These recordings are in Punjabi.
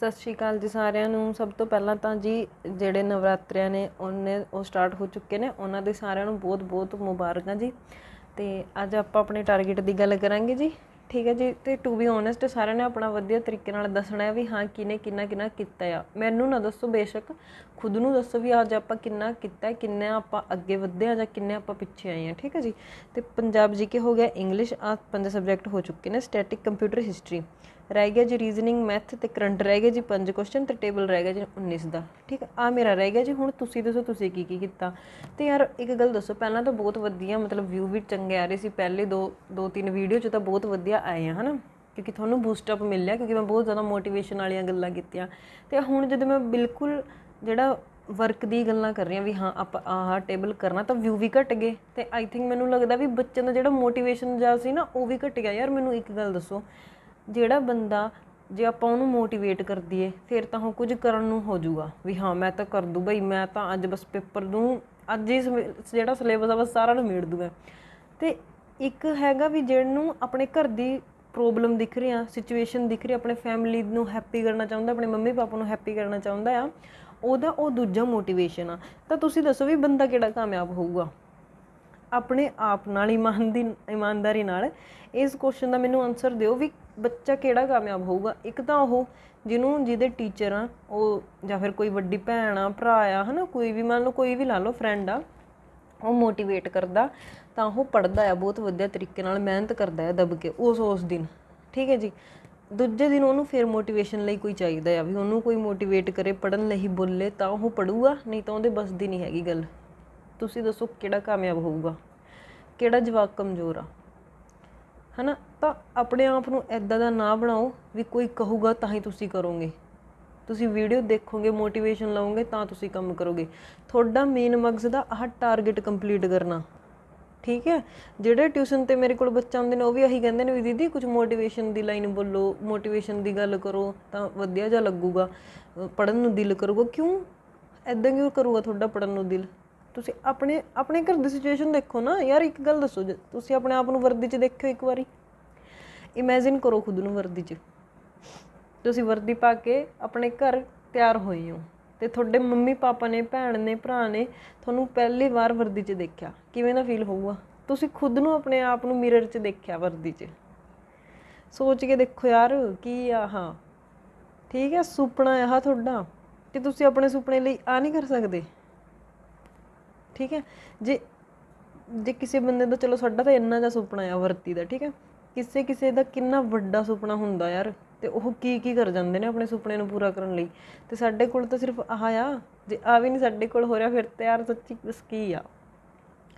ਸਤਿ ਸ਼੍ਰੀ ਅਕਾਲ ਜੀ ਸਾਰਿਆਂ ਨੂੰ। ਸਭ ਤੋਂ ਪਹਿਲਾਂ ਤਾਂ ਜੀ ਜਿਹੜੇ ਨਵਰਾਤਰਿਆਂ ਨੇ, ਉਹਨੇ, ਉਹ ਸਟਾਰਟ ਹੋ ਚੁੱਕੇ ਨੇ। ਉਹਨਾਂ ਦੇ ਸਾਰਿਆਂ ਨੂੰ ਬਹੁਤ ਬਹੁਤ ਮੁਬਾਰਕਾਂ ਜੀ। ਤੇ ਅੱਜ ਆਪਾਂ ਆਪਣੇ ਟਾਰਗੇਟ ਦੀ ਗੱਲ ਕਰਾਂਗੇ ਜੀ। ਠੀਕ ਹੈ ਜੀ? ਤੇ ਟੂ ਬੀ ਓਨੈਸਟ ਸਾਰਿਆਂ ਨੇ ਆਪਣਾ ਵਧੀਆ ਤਰੀਕੇ ਨਾਲ ਦੱਸਣਾ ਹੈ ਵੀ ਹਾਂ ਕਿਨੇ ਕਿੰਨਾ ਕਿੰਨਾ ਕੀਤਾ ਆ। ਮੈਨੂੰ ਨਾ ਦੱਸੋ ਬੇਸ਼ੱਕ, ਖੁਦ ਨੂੰ ਦੱਸੋ ਵੀ ਅੱਜ ਆਪਾਂ ਕਿੰਨਾ ਕੀਤਾ ਕਿੰਨੇ ਆਪਾਂ ਅੱਗੇ ਵਧੇ ਆ ਜਾਂ ਕਿੰਨੇ ਆਪਾਂ ਪਿੱਛੇ ਆਏ ਆ ਠੀਕ ਹੈ ਜੀ? ਤੇ ਪੰਜਾਬ ਜੀ ਜੀਕੇ ਹੋ ਗਿਆ? ਇੰਗਲਿਸ਼ ਆ, ਪੰਜ ਸਬਜੈਕਟ ਹੋ ਚੁੱਕੇ ਨੇ ਸਟੈਟਿਕ ਕੰਪਿਊਟਰ ਹਿਸਟਰੀ ਰਹਿ ਗਿਆ ਜੀ ਰੀਜ਼ਨਿੰਗ ਮੈਥ ਤੇ ਕਰੰਟ ਰਹਿ ਗਿਆ ਜੀ, ਪੰਜ ਕੁਐਸਚਨ ਤੇ ਟੇਬਲ ਰਹਿ ਗਿਆ ਜੀ 19 ਦਾ। ਠੀਕ ਹੈ ਆ ਮੇਰਾ ਰਹਿ ਗਿਆ ਜੀ, ਹੁਣ ਤੁਸੀਂ ਦੱਸੋ ਤੁਸੀਂ ਕੀ ਕੀ ਕੀਤਾ। ਤੇ ਯਾਰ ਇੱਕ ਗੱਲ ਦੱਸੋ, ਪਹਿਲਾਂ ਤਾਂ ਬਹੁਤ ਵਧੀਆ ਮਤਲਬ ਵਿਊ ਵੀ ਚੰਗੇ ਆ ਰਹੇ ਸੀ। ਪਹਿਲੇ ਦੋ ਦੋ ਤਿੰਨ ਵੀਡੀਓ ਚ ਤਾਂ ਬਹੁਤ ਵਧੀਆ ਆਏ ਆ, ਹਨਾ? ਕਿਉਂਕਿ ਤੁਹਾਨੂੰ ਬੂਸਟ ਅਪ ਮਿਲਿਆ, ਕਿਉਂਕਿ ਮੈਂ ਬਹੁਤ ਜ਼ਿਆਦਾ ਮੋਟੀਵੇਸ਼ਨ ਵਾਲੀਆਂ ਗੱਲਾਂ ਕੀਤੀਆਂ। ਤੇ ਹੁਣ ਜਦੋਂ ਮੈਂ ਬਿਲਕੁਲ ਜਿਹੜਾ ਵਰਕ ਦੀ ਗੱਲਾਂ ਕਰ ਰਹੀ ਵੀ ਹਾਂ, ਆਪਾਂ ਆਹ ਟੇਬਲ ਕਰਨਾ, ਤਾਂ ਵਿਊ ਵੀ ਘਟ ਗਏ। ਤੇ ਆਈ ਥਿੰਕ ਮੈਨੂੰ ਲੱਗਦਾ ਵੀ ਬੱਚਿਆਂ ਦਾ ਜਿਹੜਾ ਮੋਟੀਵੇਸ਼ਨ ਜਾ ਸੀ ਨਾ, ਉਹ ਵੀ ਘਟ ਗਿਆ। ਯਾਰ ਮੈਨੂੰ ਇੱਕ ਗੱਲ ਦੱਸੋ ਜਿਹੜਾ ਬੰਦਾ ਜੇ ਆਪਾਂ ਉਹਨੂੰ ਮੋਟੀਵੇਟ ਕਰ ਦਈਏ, ਫਿਰ ਤਾਂ ਉਹ ਕੁਝ ਕਰਨ ਨੂੰ ਹੋ ਜਾਊਗਾ। ਵੀ ਹਾਂ, ਮੈਂ ਤਾਂ ਕਰ ਦੂ ਬਈ ਮੈਂ ਤਾਂ ਅੱਜ ਬਸ ਪੇਪਰ ਨੂੰ ਅੱਜ ਹੀ ਸਮੇ- ਜਿਹੜਾ ਸਿਲੇਬਸ ਆ, ਬਸ ਸਾਰਾ ਨਿਮੇੜ ਦੂਗਾ ਤੇ ਇੱਕ ਹੈਗਾ ਵੀ ਜਿਹਨੂੰ ਆਪਣੇ ਘਰ ਦੀ ਪ੍ਰੋਬਲਮ ਦਿਖ ਰਹੀ ਆ ਸਿਚੁਏਸ਼ਨ ਦਿਖ ਰਹੀ ਆਪਣੇ ਫੈਮਿਲੀ ਨੂੰ ਹੈਪੀ ਕਰਨਾ ਚਾਹੁੰਦਾ, ਆਪਣੇ ਮੰਮੀ ਪਾਪਾ ਨੂੰ ਹੈਪੀ ਕਰਨਾ ਚਾਹੁੰਦਾ ਆ, ਉਹਦਾ ਉਹ ਦੂਜਾ ਮੋਟੀਵੇਸ਼ਨ ਆ। ਤਾਂ ਤੁਸੀਂ ਦੱਸੋ ਵੀ ਬੰਦਾ ਕਿਹੜਾ ਕਾਮਯਾਬ ਹੋਊਗਾ? ਆਪਣੇ ਆਪ ਨਾਲ ਇਮਾਨ ਦੀ ਇਮਾਨਦਾਰੀ ਨਾਲ ਇਸ ਕੁਐਸਚਨ ਦਾ ਮੈਨੂੰ ਆਨਸਰ ਦਿਓ ਵੀ ਬੱਚਾ ਕਿਹੜਾ ਕਾਮਯਾਬ ਹੋਊਗਾ। ਇੱਕ ਤਾਂ ਉਹ ਜਿਹਨੂੰ, ਜਿਹਦੇ ਟੀਚਰ ਆ, ਉਹ ਜਾਂ ਫਿਰ ਕੋਈ ਵੱਡੀ ਭੈਣ ਆ, ਭਰਾ ਆ, ਹਨਾ, ਕੋਈ ਵੀ ਮੰਨ ਲਓ, ਕੋਈ ਵੀ ਲਾ ਲਓ ਫਰੈਂਡ ਆ, ਉਹ ਮੋਟੀਵੇਟ ਕਰਦਾ, ਤਾਂ ਉਹ ਪੜਦਾ ਆ, ਬਹੁਤ ਵਧੀਆ ਤਰੀਕੇ ਨਾਲ, ਮਿਹਨਤ ਕਰਦਾ ਆ ਦਬ ਕੇ ਉਸ ਉਸ ਦਿਨ, ਠੀਕ ਹੈ ਜੀ। ਦੂਜੇ ਦਿਨ ਉਹਨੂੰ ਫਿਰ ਮੋਟੀਵੇਸ਼ਨ ਲਈ ਕੋਈ ਚਾਹੀਦਾ ਆ ਵੀ ਉਹਨੂੰ ਕੋਈ ਮੋਟੀਵੇਟ ਕਰੇ ਪੜਨ ਲਈ ਬੋਲੇ ਤਾਂ ਉਹ ਪੜੂਗਾ ਨਹੀਂ ਤਾਂ ਉਹਦੇ ਬਸ ਦੀ ਨਹੀਂ ਹੈਗੀ ਗੱਲ। ਤੁਸੀਂ ਦੱਸੋ ਕਿਹੜਾ ਕਾਮਯਾਬ ਹੋਊਗਾ? ਕਿਹੜਾ ਜਵਾਕ ਕਮਜ਼ੋਰ ਆ? ਹਨਾ? ਤਾਂ ਆਪਣੇ ਆਪ ਨੂੰ ਐਦਾਂ ਦਾ ਨਾ ਬਣਾਓ ਵੀ ਕੋਈ ਕਹੂਗਾ ਤਾਂ ਹੀ ਤੁਸੀਂ ਕਰੋਗੇ। ਤੁਸੀਂ ਵੀਡੀਓ ਦੇਖੋਗੇ ਮੋਟੀਵੇਸ਼ਨ ਲਓਗੇ ਤਾਂ ਤੁਸੀਂ ਕੰਮ ਕਰੋਗੇ। ਤੁਹਾਡਾ ਮੇਨ ਮਕਸਦ ਆ ਆਹ ਟਾਰਗੇਟ ਕੰਪਲੀਟ ਕਰਨਾ। ਠੀਕ ਹੈ? ਜਿਹੜੇ ਟਿਊਸ਼ਨ ਤੇ ਮੇਰੇ ਕੋਲ ਬੱਚੇ ਆਉਂਦੇ ਨੇ, ਉਹ ਵੀ ਇਹੀ ਕਹਿੰਦੇ ਨੇ ਵੀ ਦੀਦੀ ਕੁਝ ਮੋਟੀਵੇਸ਼ਨ ਦੀ ਲਾਈਨ ਬੋਲੋ ਮੋਟੀਵੇਸ਼ਨ ਦੀ ਗੱਲ ਕਰੋ ਤਾਂ ਵਧੀਆ ਜਿਹਾ ਲੱਗੂਗਾ। ਪੜਨ ਨੂੰ ਦਿਲ ਕਰੂਗਾ। ਕਿਉਂ? ਐਦਾਂ ਕਿਉਂ ਕਰੂਗਾ ਤੁਹਾਡਾ ਪੜਨ ਨੂੰ ਦਿਲ? ਤੁਸੀਂ ਆਪਣੇ ਆਪਣੇ ਘਰ ਦੀ ਸਿਚੁਏਸ਼ਨ ਦੇਖੋ ਨਾ, ਯਾਰ ਇੱਕ ਗੱਲ ਦੱਸੋ ਜੇ ਤੁਸੀਂ ਆਪਣੇ ਆਪ ਨੂੰ ਵਰਦੀ 'ਚ ਦੇਖਿਓ ਇੱਕ ਵਾਰੀ। ਇਮੇਜਿਨ ਕਰੋ ਖੁਦ ਨੂੰ ਵਰਦੀ 'ਚ। ਤੁਸੀਂ ਵਰਦੀ ਪਾ ਕੇ ਆਪਣੇ ਘਰ ਤਿਆਰ ਹੋਏ ਹੋ ਤੇ ਤੁਹਾਡੇ ਮੰਮੀ ਪਾਪਾ ਨੇ, ਭੈਣ ਨੇ, ਭਰਾ ਨੇ ਤੁਹਾਨੂੰ ਪਹਿਲੀ ਵਾਰ ਵਰਦੀ 'ਚ ਦੇਖਿਆ। ਕਿਵੇਂ ਦਾ ਫੀਲ ਹੋਊਗਾ? ਤੁਸੀਂ ਖੁਦ ਨੂੰ ਆਪਣੇ ਆਪ ਨੂੰ ਮਿਰਰ 'ਚ ਦੇਖਿਆ ਵਰਦੀ 'ਚ। ਸੋਚ ਕੇ ਦੇਖੋ ਯਾਰ ਕੀ ਆ ਹਾਂ ਠੀਕ ਹੈ, ਸੁਪਨਾ ਆ ਤੁਹਾਡਾ। ਕਿ ਤੁਸੀਂ ਆਪਣੇ ਸੁਪਨੇ ਲਈ ਆ ਨਹੀਂ ਕਰ ਸਕਦੇ। ਠੀਕ ਹੈ? ਜੇ ਜੇ ਕਿਸੇ ਬੰਦੇ ਦਾ, ਚਲੋ ਸਾਡਾ ਤਾਂ ਇੰਨਾ ਜਿਹਾ ਸੁਪਨਾ ਆ ਵਰਤੀ ਦਾ, ਠੀਕ ਹੈ? ਕਿਸੇ ਕਿਸੇ ਦਾ ਕਿੰਨਾ ਵੱਡਾ ਸੁਪਨਾ ਹੁੰਦਾ ਯਾਰ, ਤੇ ਉਹ ਕੀ ਕੀ ਕਰ ਜਾਂਦੇ ਨੇ ਆਪਣੇ ਸੁਪਨੇ ਨੂੰ ਪੂਰਾ ਕਰਨ ਲਈ? ਤੇ ਸਾਡੇ ਕੋਲ ਤਾਂ ਸਿਰਫ ਆਹ ਆ, ਜੇ ਆ ਵੀ ਨਹੀਂ ਸਾਡੇ ਕੋਲ ਹੋ ਰਿਹਾ, ਫਿਰ ਤੇ ਯਾਰ ਸੱਚੀ ਬਸ ਕੀ ਆ?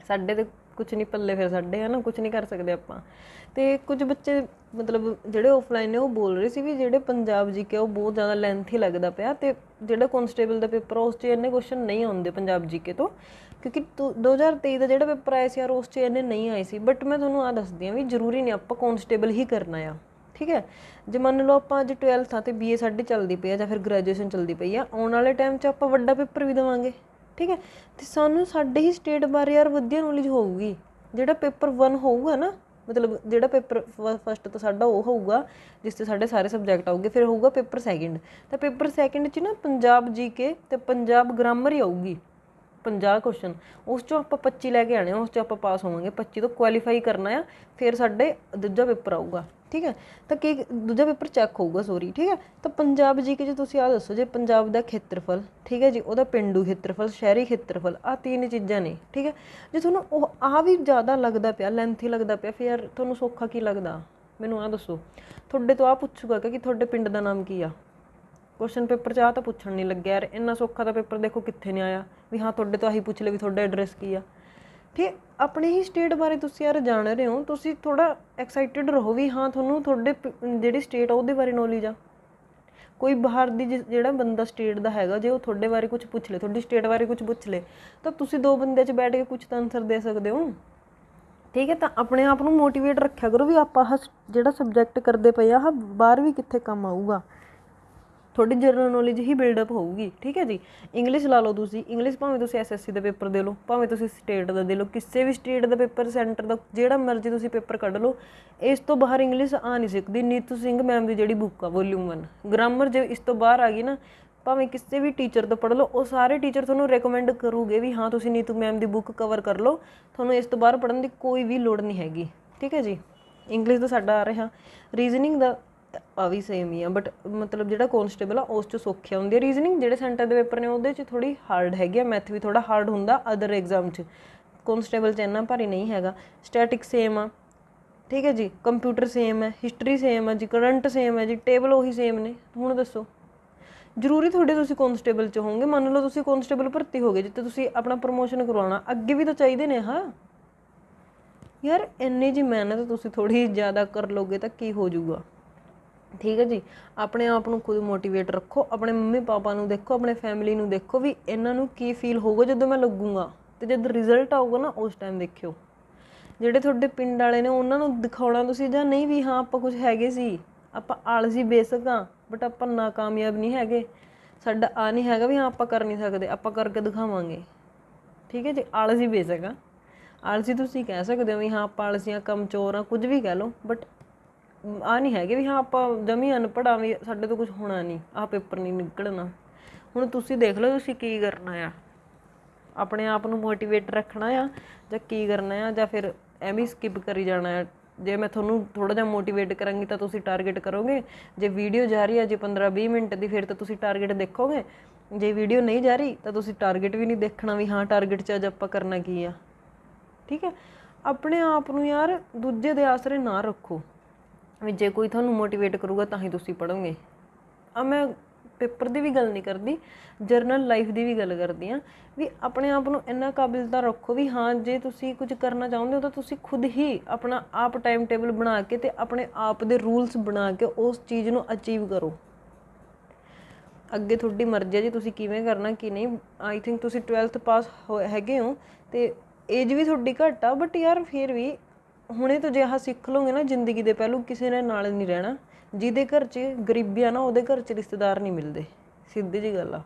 ਸਾਡੇ ਤੇ ਕੁਝ ਨਹੀਂ ਪੱਲੇ ਫਿਰ ਸਾਡੇ ਹੈ ਨਾ ਕੁਝ ਨਹੀਂ ਕਰ ਸਕਦੇ ਆਪਾਂ। ਤੇ ਕੁਝ ਬੱਚੇ ਮਤਲਬ ਜਿਹੜੇ ਆਫਲਾਈਨ ਨੇ ਉਹ ਬੋਲ ਰਹੇ ਸੀ ਵੀ ਜਿਹੜੇ ਪੰਜਾਬ ਜੀਕੇ ਉਹ ਬਹੁਤ ਜ਼ਿਆਦਾ ਲੈਂਥੀ ਲੱਗਦਾ ਪਿਆ ਤੇ ਜਿਹੜਾ ਕਨਸਟੇਬਲ ਦਾ ਪੇਪਰ ਉਸ 'ਚ ਇੰਨੇ ਕੁਐਸਚਨ ਨਹੀਂ ਆਉਂਦੇ ਪੰਜਾਬ ਜੀਕੇ ਤੋਂ, ਕਿਉਂਕਿ ਦੋ- 2023 ਦਾ ਜਿਹੜਾ ਪੇਪਰ ਆਇਆ ਸੀ ਯਾਰ, ਉਸ 'ਚ ਇੰਨੇ ਨਹੀਂ ਆਏ ਸੀ। ਬਟ ਮੈਂ ਤੁਹਾਨੂੰ ਆ ਦੱਸਦੀ ਹਾਂ ਵੀ ਜ਼ਰੂਰੀ ਨਹੀਂ ਆਪਾਂ ਕਨਸਟੇਬਲ ਹੀ ਕਰਨਾ ਆ, ਠੀਕ ਹੈ? ਜੇ ਮੰਨ ਲਓ ਆਪਾਂ ਅੱਜ 12th ਆ ਤੇ ਬੀਏ ਸਾਡੀ ਚੱਲਦੀ ਪਈ ਆ ਜਾਂ ਫਿਰ ਗ੍ਰੈਜੂਏਸ਼ਨ ਚੱਲਦੀ ਪਈ ਆ, ਆਉਣ ਵਾਲੇ ਟਾਈਮ 'ਚ ਆਪਾਂ ਵੱਡਾ ਪੇਪਰ ਵੀ ਦੇਵਾਂਗੇ, ਠੀਕ ਹੈ? ਤੇ ਸਾਨੂੰ ਸਾਡੇ ਹੀ ਸਟੇਟ ਬਾਰੇ ਯਾਰ ਵਧੀਆ ਨੌਲੇਜ ਹੋਊਗੀ। ਜਿਹੜਾ ਪੇਪਰ 1 ਹੋਊਗਾ ਨਾ ਮਤਲਬ ਜਿਹੜਾ ਪੇਪਰ ਫਸਟ ਤੋਂ ਸਾਡਾ ਉਹ ਹੋਊਗਾ ਜਿਸ ਤੇ ਸਾਡੇ ਸਾਰੇ ਸਬਜੈਕਟ ਆਉਗੇ ਫਿਰ ਹੋਊਗਾ ਪੇਪਰ ਸੈਕਿੰਡ ਤਾਂ ਪੇਪਰ ਸੈਕਿੰਡ 'ਚ ਨਾ ਪੰਜਾਬ ਜੀਕੇ ਤੇ ਪੰਜਾਬ ਗ੍ਰਾਮਰ ਹੀ ਆਊਗੀ 50 ਕੁਐਸਚਨ ਉਸ ਚੋਂ ਆਪਾਂ 25 ਲੈ ਕੇ ਆਣੇ ਆ, ਉਸ ਚੋਂ ਆਪਾਂ ਪਾਸ ਹੋਵਾਂਗੇ। 25 ਤੋਂ ਕੁਆਲੀਫਾਈ ਕਰਨਾ ਆ ਫਿਰ ਸਾਡੇ ਦੂਜਾ ਪੇਪਰ ਆਊਗਾ। ਠੀਕ ਹੈ? ਤਾਂ ਕੀ ਦੂਜਾ ਪੇਪਰ ਚੈੱਕ ਹੋਊਗਾ ਸੋਰੀ ਠੀਕ ਹੈ? ਤਾਂ ਪੰਜਾਬ ਜੀਕੇ ਜੇ ਤੁਸੀਂ ਆ ਦੱਸੋ, ਜੇ ਪੰਜਾਬ ਦਾ ਖੇਤਰਫਲ, ਠੀਕ ਹੈ ਜੀ, ਉਹਦਾ ਪਿੰਡੂ ਖੇਤਰਫਲ, ਸ਼ਹਿਰੀ ਖੇਤਰਫਲ ਆ ਤਿੰਨ ਚੀਜ਼ਾਂ ਨੇ, ਠੀਕ ਹੈ? ਜੇ ਤੁਹਾਨੂੰ ਉਹ ਆ ਵੀ ਜ਼ਿਆਦਾ ਲੱਗਦਾ ਪਿਆ ਲੈਂਥੀ ਲੱਗਦਾ ਪਿਆ, ਫਿਰ ਯਾਰ ਤੁਹਾਨੂੰ ਸੌਖਾ ਕੀ ਲੱਗਦਾ? ਮੈਨੂੰ ਆ ਦੱਸੋ। ਤੁਹਾਡੇ ਤੋਂ ਆ ਪੁੱਛੂਗਾ ਕਿ ਤੁਹਾਡੇ ਪਿੰਡ ਦਾ ਨਾਮ ਕੀ ਆ? ਕੁਐਸਚਨ ਪੇਪਰ 'ਚ ਆ ਤਾਂ ਪੁੱਛਣ ਨਹੀਂ ਲੱਗਿਆ ਯਾਰ, ਇੰਨਾ ਸੌਖਾ ਦਾ ਪੇਪਰ ਦੇਖੋ ਕਿੱਥੇ ਨਹੀਂ ਆਇਆ? ਵੀ ਹਾਂ, ਤੁਹਾਡੇ ਤੋਂ ਆਹੀ ਪੁੱਛ ਲੈ ਵੀ ਤੁਹਾਡਾ ਐਡਰੈਸ ਕੀ ਆ? ਠੀਕ ਆਪਣੇ ਹੀ ਸਟੇਟ ਬਾਰੇ ਤੁਸੀਂ ਯਾਰ ਜਾਣ ਰਹੇ ਹੋ, ਤੁਸੀਂ ਥੋੜਾ ਐਕਸਾਈਟਿਡ ਰਹੋ ਵੀ ਹਾਂ, ਤੁਹਾਨੂੰ ਤੁਹਾਡੇ ਪ- ਜਿਹੜੀ ਸਟੇਟ ਆ ਉਹਦੇ ਬਾਰੇ ਨੌਲੇਜ ਆ। ਕੋਈ ਬਾਹਰ ਦੀ ਜਿ- ਜਿਹੜਾ ਬੰਦਾ ਸਟੇਟ ਦਾ ਹੈਗਾ, ਜੇ ਉਹ ਤੁਹਾਡੇ ਬਾਰੇ ਕੁਝ ਪੁੱਛ ਲੇ, ਤੁਹਾਡੀ ਸਟੇਟ ਬਾਰੇ ਕੁਝ ਪੁੱਛ ਲੇ, ਤਾਂ ਤੁਸੀਂ ਦੋ ਬੰਦੇ 'ਚ ਬੈਠ ਕੇ ਕੁਝ ਤਾਂ ਆਨਸਰ ਦੇ ਸਕਦੇ ਹੋ। ਠੀਕ ਹੈ, ਤਾਂ ਆਪਣੇ ਆਪ ਨੂੰ ਮੋਟੀਵੇਟ ਰੱਖਿਆ ਕਰੋ ਵੀ ਆਪਾਂ ਆਹ ਜਿਹੜਾ ਸਬਜੈਕਟ ਕਰਦੇ ਪਏ ਆ, ਆਹ ਬਾਹਰ ਵੀ ਕਿੱਥੇ ਕੰਮ ਆਊਗਾ। ਤੁਹਾਡੀ ਜਨਰਲ ਨੌਲੇਜ ਹੀ ਬਿਲਡ ਅਪ ਹੋਊਗੀ, ਠੀਕ ਹੈ ਜੀ? ਇੰਗਲਿਸ਼ ਲਾ ਲਓ ਤੁਸੀਂ ਇੰਗਲਿਸ਼ ਭਾਵੇਂ ਤੁਸੀਂ ਐਸਐਸਸੀ ਦਾ ਪੇਪਰ ਦੇ ਲਓ, ਭਾਵੇਂ ਤੁਸੀਂ ਸਟੇਟ ਦਾ ਦੇ ਲਓ, ਕਿਸੇ ਵੀ ਸਟੇਟ ਦਾ ਪੇਪਰ ਸੈਂਟਰ ਦਾ, ਜਿਹੜਾ ਮਰਜ਼ੀ ਤੁਸੀਂ ਪੇਪਰ ਕੱਢ ਲਓ, ਇਸ ਤੋਂ ਬਾਹਰ ਇੰਗਲਿਸ਼ ਆ ਨਹੀਂ ਸਕਦੀ ਨੀਤੂ ਸਿੰਘ ਮੈਮ ਦੀ ਜਿਹੜੀ ਬੁੱਕ ਆ ਵੋਲਿਊਮ 1 ਗ੍ਰਾਮਰ ਜੇ ਇਸ ਤੋਂ ਬਾਹਰ ਆ ਗਈ ਨਾ, ਭਾਵੇਂ ਕਿਸੇ ਵੀ ਟੀਚਰ ਤੋਂ ਪੜ੍ਹ ਲਓ, ਉਹ ਸਾਰੇ ਟੀਚਰ ਤੁਹਾਨੂੰ ਰეკਮੈਂਡ ਕਰੂਗੇ ਵੀ ਹਾਂ, ਤੁਸੀਂ ਨੀਤੂ ਮੈਮ ਦੀ ਬੁੱਕ ਕਵਰ ਕਰ ਲਓ, ਤੁਹਾਨੂੰ ਇਸ ਤੋਂ ਬਾਹਰ ਪੜ੍ਹਨ ਦੀ ਕੋਈ ਵੀ ਲੋੜ ਨਹੀਂ ਹੈਗੀ, ਠੀਕ ਹੈ ਜੀ? ਇੰਗਲਿਸ਼ ਦਾ ਸਾਡਾ ਆ ਰਿਹਾ ਰੀਜ਼ਨਿੰਗ ਦਾ ਆ ਵੀ ਸੇਮ ਹੀ ਆ ਬਟ ਮਤਲਬ ਜਿਹੜਾ ਕਨਸਟੇਬਲ ਆ, ਉਸ ਚ ਸੌਖਿਆ ਹੁੰਦੀ ਹੈ ਰੀਜ਼ਨਿੰਗ ਜਿਹੜੇ ਸੈਂਟਰ ਦੇ ਪੇਪਰ ਨੇ, ਉਹਦੇ ਚ ਥੋੜੀ ਹਾਰਡ ਹੈਗੀ ਆ। ਮੈਥ ਵੀ ਥੋੜਾ ਹਾਰਡ ਹੁੰਦਾ ਅਦਰ ਐਗਜ਼ਾਮ ਚ। ਕਨਸਟੇਬਲ ਚ ਇੰਨਾ ਭਾਰੀ ਨਹੀਂ ਹੈਗਾ। ਸਟੈਟਿਕ ਸੇਮ ਆ। ਠੀਕ ਹੈ ਜੀ? ਕੰਪਿਊਟਰ ਸੇਮ ਹੈ ਹਿਸਟਰੀ ਸੇਮ ਹੈ ਜੀ ਕਰੰਟ ਸੇਮ ਹੈ ਜੀ ਟੇਬਲ ਉਹੀ ਸੇਮ ਨੇ। ਹੁਣ ਦੱਸੋ। ਜ਼ਰੂਰੀ ਤੁਹਾਡੇ ਤੁਸੀਂ ਕਨਸਟੇਬਲ ਚ ਹੋਵੋਗੇ। ਮੰਨ ਲਓ ਤੁਸੀਂ ਕਨਸਟੇਬਲ ਭਰਤੀ ਹੋ ਗਏ ਜਿੱਤੇ ਤੁਸੀਂ ਆਪਣਾ ਪ੍ਰੋਮੋਸ਼ਨ ਕਰਵਾਉਣਾ। ਅੱਗੇ ਵੀ ਤਾਂ ਚਾਹੀਦੇ ਨੇ ਹਾਂ। ਯਾਰ, ਇੰਨੀ ਜੀ ਮਿਹਨਤ ਤੁਸੀਂ ਥੋੜੀ ਜ਼ਿਆਦਾ ਕਰ ਲੋਗੇ ਤਾਂ ਕੀ ਹੋ ਜਾਊਗਾ? ਠੀਕ ਹੈ ਜੀ? ਆਪਣੇ ਆਪ ਨੂੰ ਖੁਦ ਮੋਟੀਵੇਟ ਰੱਖੋ, ਆਪਣੇ ਮੰਮੀ ਪਾਪਾ ਨੂੰ ਦੇਖੋ, ਆਪਣੇ ਫੈਮਿਲੀ ਨੂੰ ਦੇਖੋ ਵੀ ਇਹਨਾਂ ਨੂੰ ਕੀ ਫੀਲ ਹੋਊਗਾ ਜਦੋਂ ਮੈਂ ਲੱਗੂਗਾ। ਤੇ ਜਦ ਰਿਜ਼ਲਟ ਆਊਗਾ ਨਾ, ਉਸ ਟਾਈਮ ਦੇਖਿਓ। ਜਿਹੜੇ ਤੁਹਾਡੇ ਪਿੰਡ ਵਾਲੇ ਨੇ, ਉਹਨਾਂ ਨੂੰ ਦਿਖਾਉਣਾ ਤੁਸੀਂ ਜਾਂ ਨਹੀਂ ਵੀ ਹਾਂ, ਆਪਾਂ ਕੁਝ ਹੈਗੇ ਸੀ। ਆਪਾਂ ਆਲਸੀ ਬੇਸਕ ਆ ਬਟ ਆਪਾਂ ਨਾਕਾਮਯਾਬ ਨਹੀਂ ਹੈਗੇ। ਸਾਡਾ ਆ ਨਹੀਂ ਹੈਗਾ ਵੀ ਹਾਂ, ਆਪਾਂ ਕਰ ਨਹੀਂ ਸਕਦੇ, ਆਪਾਂ ਕਰਕੇ ਦਿਖਾਵਾਂਗੇ। ਠੀਕ ਹੈ ਜੀ? ਆਲਸੀ ਬੇਸਕ ਆ ਆਲਸੀ ਤੁਸੀਂ ਕਹਿ ਸਕਦੇ ਹੋ ਵੀ ਹਾਂ, ਆਪਾਂ ਆਲਸੀਆਂ ਕਮਜ਼ੋਰ ਆ ਕੁਝ ਵੀ ਕਹਿ ਲਓ ਬਟ ਆ ਨਹੀਂ ਹੈਗੇ ਵੀ ਹਾਂ, ਆਪਾਂ ਜਮੀ ਅਨਪੜ੍ਹ ਆ ਵੀ ਸਾਡੇ ਤੋਂ ਕੁਝ ਹੋਣਾ ਨਹੀਂ ਆਹ ਪੇਪਰ ਨਹੀਂ ਨਿਕਲਣਾ। ਹੁਣ ਤੁਸੀਂ ਦੇਖ ਲਓ ਤੁਸੀਂ ਕੀ ਕਰਨਾ ਆ। ਆਪਣੇ ਆਪ ਨੂੰ ਮੋਟੀਵੇਟ ਰੱਖਣਾ ਆ ਜਾਂ ਕੀ ਕਰਨਾ ਆ ਜਾਂ ਫਿਰ ਐਵੇਂ ਸਕਿਪ ਕਰੀ ਜਾਣਾ ਆ। ਜੇ ਮੈਂ ਤੁਹਾਨੂੰ ਥੋੜਾ ਜਿਹਾ ਮੋਟੀਵੇਟ ਕਰਾਂਗੀ ਤਾਂ ਤੁਸੀਂ ਟਾਰਗੇਟ ਕਰੋਗੇ। ਜੇ ਵੀਡੀਓ ਜਾ ਰਹੀ ਹੈ ਜੇ 15 20 ਮਿੰਟ ਦੀ ਫਿਰ ਤਾਂ ਤੁਸੀਂ ਟਾਰਗੇਟ ਦੇਖੋਗੇ। ਜੇ ਵੀਡੀਓ ਨਹੀਂ ਜਾ ਰਹੀ ਤਾਂ ਤੁਸੀਂ ਟਾਰਗੇਟ ਵੀ ਨਹੀਂ ਦੇਖਣਾ ਵੀ ਹਾਂ ਟਾਰਗੇਟ 'ਚ ਅੱਜ ਆਪਾਂ ਕਰਨਾ ਕੀ ਆ। ਠੀਕ ਹੈ? ਆਪਣੇ ਆਪ ਨੂੰ ਯਾਰ ਦੂਜੇ ਦੇ ਆਸਰੇ ਨਾ ਰੱਖੋ। ਵੀ ਜੇ ਕੋਈ ਤੁਹਾਨੂੰ ਮੋਟੀਵੇਟ ਕਰੂਗਾ ਤਾਂ ਹੀ ਤੁਸੀਂ ਪੜੋਗੇ ਆ ਮੈਂ ਪੇਪਰ ਦੀ ਵੀ ਗੱਲ ਨਹੀਂ ਕਰਦੀ ਜਰਨਲ ਲਾਈਫ ਦੀ ਵੀ ਗੱਲ ਕਰਦੀ ਆ ਵੀ ਆਪਣੇ ਆਪ ਨੂੰ ਇੰਨਾ ਕਾਬਿਲ ਤਾਂ ਰੱਖੋ ਵੀ ਹਾਂ, ਜੇ ਤੁਸੀਂ ਕੁਝ ਕਰਨਾ ਚਾਹੁੰਦੇ ਹੋ ਤਾਂ ਤੁਸੀਂ ਖੁਦ ਹੀ ਆਪਣਾ ਆਪ ਟਾਈਮ ਟੇਬਲ ਬਣਾ ਕੇ ਤੇ ਆਪਣੇ ਆਪ ਦੇ ਰੂਲਸ ਬਣਾ ਕੇ ਉਸ ਚੀਜ਼ ਨੂੰ ਅਚੀਵ ਕਰੋ। ਅੱਗੇ ਤੁਹਾਡੀ ਮਰਜ਼ੀ ਹੈ ਜੀ, ਤੁਸੀਂ ਕਿਵੇਂ ਕਰਨਾ, ਕੀ ਨਹੀਂ। ਆਈ ਥਿੰਕ ਤੁਸੀਂ 12th ਪਾਸ ਹੈਗੇ ਹੋ ਤੇ ਏਜ ਵੀ ਤੁਹਾਡੀ ਘੱਟ ਆ ਬਟ ਯਾਰ ਫਿਰ ਵੀ ਹੁਣੇ ਤੋਂ ਜੇ ਆਹ ਸਿੱਖ ਲਓਗੇ ਨਾ ਜ਼ਿੰਦਗੀ ਦੇ ਪਹਿਲੂ, ਕਿਸੇ ਨੇ ਨਾਲ ਨਹੀਂ ਰਹਿਣਾ। ਜਿਹਦੇ ਘਰ 'ਚ ਗਰੀਬੀ ਆ ਨਾ, ਉਹਦੇ ਘਰ 'ਚ ਰਿਸ਼ਤੇਦਾਰ ਨਹੀਂ ਮਿਲਦੇ। ਸਿੱਧੀ ਜੀ ਗੱਲ ਆ।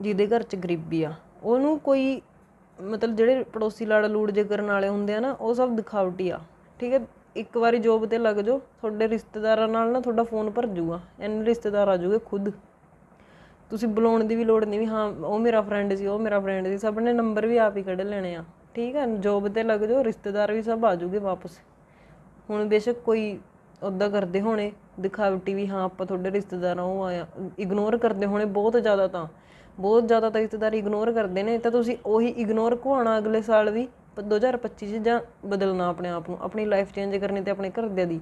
ਜਿਹਦੇ ਘਰ 'ਚ ਗਰੀਬੀ ਆ। ਉਹਨੂੰ ਕੋਈ ਮਤਲਬ ਜਿਹੜੇ ਪੜੋਸੀ ਲੜ ਲੂੜ ਜੇ ਕਰਨ ਵਾਲੇ ਹੁੰਦੇ ਆ ਨਾ, ਉਹ ਸਭ ਦਿਖਾਵਟੀ ਆ। ਠੀਕ ਹੈ, ਇੱਕ ਵਾਰੀ ਜੋਬ ਤੇ ਲੱਗ ਜਾਓ, ਤੁਹਾਡੇ ਰਿਸ਼ਤੇਦਾਰਾਂ ਨਾਲ ਨਾ ਤੁਹਾਡਾ ਫੋਨ ਭਰ ਜਾਊਗਾ। ਇੰਨੇ ਰਿਸ਼ਤੇਦਾਰ ਆ ਜੂਗੇ ਖੁਦ। ਤੁਸੀਂ ਬੁਲਾਉਣ ਦੀ ਵੀ ਲੋੜ ਨਹੀਂ ਵੀ ਹਾਂ, ਉਹ ਮੇਰਾ ਫਰੈਂਡ ਸੀ, ਉਹ ਮੇਰਾ ਫਰੈਂਡ ਸੀ, ਸਭ ਨੇ ਨੰਬਰ ਵੀ ਆਪ ਹੀ ਕੱਢ ਲੈਣੇ ਆ। ਠੀਕ ਹੈ ਜੋਬ ਤੇ ਲੱਗ ਜਾਓ, ਰਿਸ਼ਤੇਦਾਰ ਵੀ ਸਭ ਆ ਜੂਗੇ ਵਾਪਸ। ਹੁਣ ਬੇਸ਼ੱਕ ਕੋਈ ਉੱਦਾਂ ਕਰਦੇ ਹੋਣੇ, ਦਿਖਾਵਟੀ ਵੀ ਹਾਂ, ਆਪਾਂ ਤੁਹਾਡੇ ਰਿਸ਼ਤੇਦਾਰਾਂ ਆ ਉਹ ਆਇਆ ਇਗਨੋਰ ਕਰਦੇ ਹੋਣੇ ਬਹੁਤ ਜ਼ਿਆਦਾ ਤਾਂ। ਬਹੁਤ ਜ਼ਿਆਦਾ ਤਾਂ ਰਿਸ਼ਤੇਦਾਰ ਇਗਨੋਰ ਕਰਦੇ ਨੇ, ਤਾਂ ਤੁਸੀਂ ਉਹੀ ਇਗਨੋਰ ਘੁਆਉਣਾ ਅਗਲੇ ਸਾਲ ਵੀ 2025 ਚ ਜਾਂ ਬਦਲਣਾ ਆਪਣੇ ਆਪ ਨੂੰ, ਆਪਣੀ ਲਾਈਫ ਚੇਂਜ ਕਰਨੀ ਤੇ ਆਪਣੇ ਘਰਦਿਆਂ ਦੀ।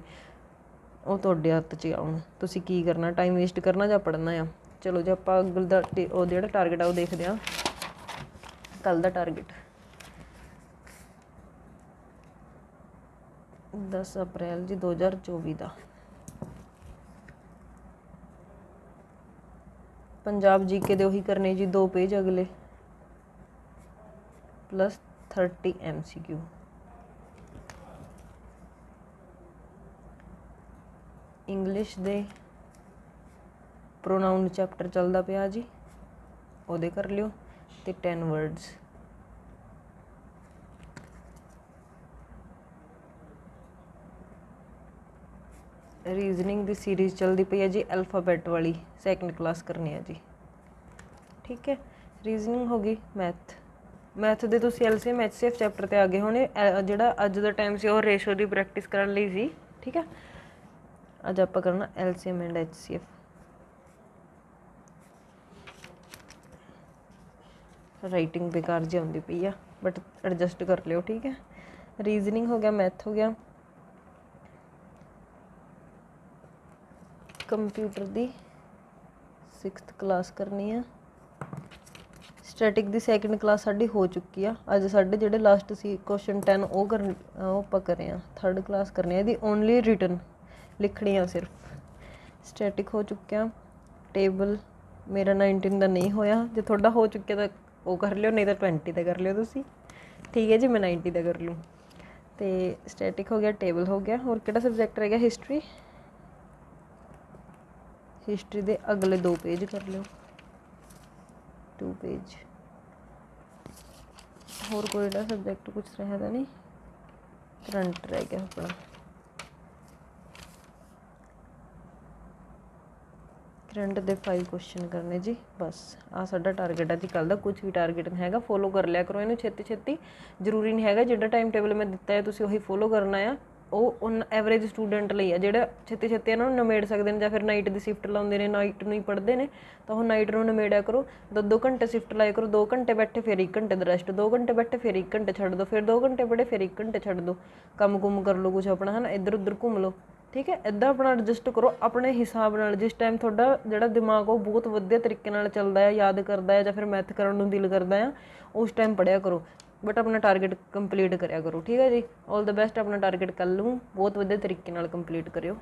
ਉਹ ਤੁਹਾਡੇ ਹੱਥ 'ਚ ਆਉਣ ਤੁਸੀਂ ਕੀ ਕਰਨਾ ਟਾਈਮ ਵੇਸਟ ਕਰਨਾ ਜਾਂ ਪੜ੍ਹਨਾ ਆ। ਚਲੋ ਜੇ, ਆਪਾਂ ਅਗਲ ਦਾ ਉਹ ਜਿਹੜਾ ਟਾਰਗੇਟ ਆ ਉਹ ਦੇਖਦੇ ਆ ਕੱਲ ਦਾ ਟਾਰਗੇਟ 10 ਅਪ੍ਰੈਲ ਜੀ 2024 ਦਾ। ਪੰਜਾਬ ਜੀਕੇ ਦੇ ਉਹੀ ਕਰਨੇ ਜੀ, ਦੋ ਪੇਜ ਅਗਲੇ। ਪਲੱਸ 30 ਐਮਸੀਕਿਊ ਇੰਗਲਿਸ਼ ਦੇ ਪ੍ਰੋਨਾਊਨ ਚੈਪਟਰ ਚੱਲਦਾ ਪਿਆ ਜੀ। ਉਹਦੇ ਕਰ ਲਿਓ ਤੇ 10 ਵਰਡਸ ਰੀਜ਼ਨਿੰਗ ਦੀ ਸੀਰੀਜ਼ ਚੱਲਦੀ ਪਈ ਹੈ ਜੀ ਅਲਫਾਬੈਟ ਵਾਲੀ ਸੈਕੰਡ ਕਲਾਸ ਕਰਨੀ ਹੈ ਜੀ। ਠੀਕ ਹੈ, ਰੀਜ਼ਨਿੰਗ ਹੋ ਗਈ ਮੈਥ ਮੈਥ ਦੇ ਤੁਸੀਂ ਐਲਸੀਐਮ ਐਚਸੀਐਫ ਚੈਪਟਰ ਤੇ ਆ ਗਏ ਹੋਣੇ। ਜਿਹੜਾ ਅੱਜ ਦਾ ਟਾਈਮ ਸੀ, ਉਹ ਰੇਸ਼ੋ ਦੀ ਪ੍ਰੈਕਟਿਸ ਕਰਨ ਲਈ ਸੀ। ਠੀਕ ਹੈ, ਅੱਜ ਆਪਾਂ ਕਰਨਾ ਐਲਸੀਐਮ ਐਂਡ ਐਚਸੀਐਫ ਰਾਈਟਿੰਗ ਬੇਕਾਰ ਜਿਹੀ ਆਉਂਦੀ ਪਈ ਆ ਬਟ ਐਡਜਸਟ ਕਰ ਲਿਓ, ਠੀਕ ਹੈ। ਰੀਜ਼ਨਿੰਗ ਹੋ ਗਿਆ ਮੈਥ ਹੋ ਗਿਆ। ਕੰਪਿਊਟਰ ਦੀ 6th ਕਲਾਸ ਕਰਨੀ ਆ। ਸਟੈਟਿਕ ਦੀ ਸੈਕੰਡ ਕਲਾਸ ਸਾਡੀ ਹੋ ਚੁੱਕੀ ਆ। ਅੱਜ ਸਾਡੇ ਜਿਹੜੇ ਲਾਸਟ ਸੀ ਕੁਐਸਚਨ 10 ਉਹ ਕਰ ਉਹ ਆਪਾਂ ਕਰੇ ਆ। ਥਰਡ ਕਲਾਸ ਕਰਨੀ ਆ। ਇਹਦੀ ਓਨਲੀ ਰਿਟਨ ਲਿਖਣੀ ਆ ਸਿਰਫ। ਸਟੈਟਿਕ ਹੋ ਚੁੱਕਿਆ। ਟੇਬਲ ਮੇਰਾ 19 ਦਾ ਨਹੀਂ ਹੋਇਆ। ਜੇ ਤੁਹਾਡਾ ਹੋ ਚੁੱਕਿਆ ਤਾਂ ਉਹ ਕਰ ਲਿਓ, ਨਹੀਂ ਤਾਂ 20 ਦਾ ਕਰ ਲਿਓ ਤੁਸੀਂ। ਠੀਕ ਹੈ ਜੀ, ਮੈਂ 90 ਦਾ ਕਰ ਲੂੰ ਤੇ ਸਟੈਟਿਕ ਹੋ ਗਿਆ ਟੇਬਲ ਹੋ ਗਿਆ। ਹੋਰ ਕਿਹੜਾ ਸਬਜੈਕਟ ਰਹਿ ਗਿਆ? ਹਿਸਟਰੀ ਹਿਸਟਰੀ ਦੇ ਅਗਲੇ ਦੋ ਪੇਜ ਕਰ ਲਿਓ। ਟੂ ਪੇਜ ਹੋਰ ਕੋਈ ਜਿਹੜਾ ਸਬਜੈਕਟ ਕੁਝ ਰਹਿ ਤਾਂ ਨਹੀਂ? ਕਰੰਟ ਰਹਿ ਗਿਆ ਆਪਣਾ। ਕਰੰਟ ਦੇ 5 ਕੁਐਸਚਨ ਕਰਨੇ ਜੀ, ਬਸ। ਆ ਸਾਡਾ ਟਾਰਗੇਟ ਹੈ ਜੀ ਕੱਲ ਦਾ ਕੁਝ ਵੀ ਟਾਰਗੇਟ ਨਹੀਂ ਹੈਗਾ ਫੋਲੋ ਕਰ ਲਿਆ ਕਰੋ ਇਹਨੂੰ ਛੇਤੀ ਛੇਤੀ ਜ਼ਰੂਰੀ ਨਹੀਂ ਹੈਗਾ, ਜਿਹੜਾ ਟਾਈਮ ਟੇਬਲ ਮੈਂ ਦਿੱਤਾ ਹੈ, ਤੁਸੀਂ ਉਹੀ ਫੋਲੋ ਕਰਨਾ ਆ। ਉਹ ਉਨ ਐਵਰੇਜ ਸਟੂਡੈਂਟ ਲਈ ਆ, ਜਿਹੜਾ ਛੇਤੀ ਛੇਤੀ ਇਹਨਾਂ ਨੂੰ ਨਮੇੜ ਸਕਦੇ ਨੇ ਜਾਂ ਫਿਰ ਨਾਈਟ ਦੀ ਸ਼ਿਫਟ ਲਾਉਂਦੇ ਨੇ ਨਾਈਟ ਨੂੰ ਹੀ ਪੜ੍ਹਦੇ ਨੇ, ਤਾਂ ਉਹ ਨਾਈਟ ਨੂੰ ਨਮੇੜਿਆ ਕਰੋ। ਦੋ ਦੋ ਘੰਟੇ ਸ਼ਿਫਟ ਲਾਇਆ ਕਰੋ, ਦੋ ਘੰਟੇ ਬੈਠੇ ਫਿਰ 1 ਘੰਟੇ ਦਾ ਰੈਸਟ ਦੋ ਘੰਟੇ ਬੈਠੇ ਫਿਰ 1 ਘੰਟੇ ਛੱਡ ਦਿਓ ਫਿਰ ਦੋ ਘੰਟੇ ਪੜ੍ਹੇ ਫਿਰ 1 ਘੰਟੇ ਛੱਡ ਦਿਓ ਕੰਮ ਕੁਮ ਕਰ ਲਓ ਕੁਝ ਆਪਣਾ, ਹਨਾ ਇੱਧਰ ਉੱਧਰ ਘੁੰਮ ਲਓ, ਠੀਕ ਹੈ? ਇਦਾਂ ਆਪਣਾ ਐਡਜਸਟ ਕਰੋ, ਆਪਣੇ ਹਿਸਾਬ ਨਾਲ, ਜਿਸ ਟਾਈਮ ਤੁਹਾਡਾ ਜਿਹੜਾ ਦਿਮਾਗ ਉਹ ਬਹੁਤ ਵਧੀਆ ਤਰੀਕੇ ਨਾਲ ਚੱਲਦਾ ਹੈ ਯਾਦ ਕਰਦਾ ਹੈ ਜਾਂ ਫਿਰ ਮੈਥ ਕਰਨ ਨੂੰ ਦਿਲ ਕਰਦਾ ਹੈ ਉਸ ਟਾਈਮ ਪੜਿਆ ਕਰੋ। ਬਟ ਆਪਣਾ ਟਾਰਗੇਟ ਕੰਪਲੀਟ ਕਰਿਆ ਕਰੋ, ਠੀਕ ਹੈ ਜੀ? 올 ਦਾ ਬੈਸਟ ਆਪਣਾ ਟਾਰਗੇਟ ਕੱਲ ਨੂੰ ਬਹੁਤ ਵਧੀਆ ਤਰੀਕੇ ਨਾਲ ਕੰਪਲੀਟ ਕਰਿਓ।